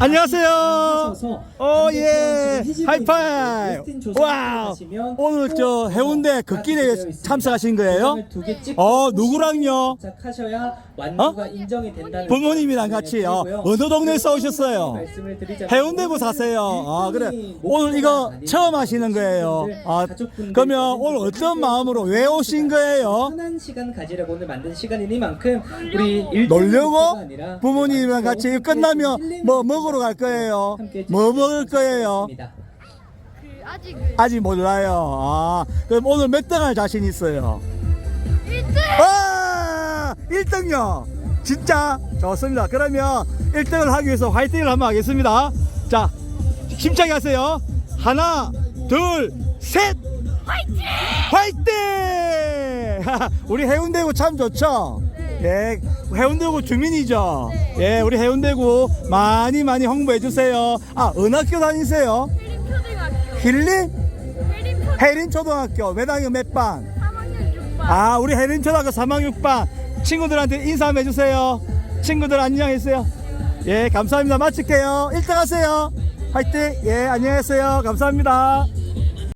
안녕하세요. 오, 예. 하이파이브. 와우. 오늘 저 해운대 극길에 참석하신 거예요? 어, 누구랑요? 하셔야 완주가 인정이 된다는 부모님이랑 같이 어, 어느 동네에서 오셨어요? 해운대구 사세요. 아, 그래. 오늘 이거 처음 하시는 거예요. 아, 그러면 오늘 어떤 마음으로 왜 오신 거예요? 편한 시간 가지려고 오늘 만든 시간이니만큼 우리 일 놀려고? 부모님이랑 같이 끝나면 뭐 먹 으러 갈 거예요? 뭐 먹을 거예요? 그 아직은 아직 몰라요. 아, 그럼 오늘 몇 등 할 자신 있어요? 1등 와! 1등요! 진짜? 좋습니다. 그러면 1등을 하기 위해서 화이팅을 한번 하겠습니다. 자, 힘차게 하세요. 하나, 둘, 셋! 화이팅! 화이팅! 우리 해운대구 참 좋죠? 예, 해운대구 주민이죠? 예, 우리 해운대구 많이 많이 홍보해 주세요. 아, 어느 학교 다니세요? 힐리? 혜림초등 혜린초등학교. 몇 학년 몇 반? 3학년 6반 아, 우리 혜린초등학교 3학 6반 친구들한테 인사 한번 해주세요. 친구들 안녕하세요. 예, 감사합니다. 마칠게요. 1등 하세요. 화이팅. 예, 안녕하세요. 감사합니다.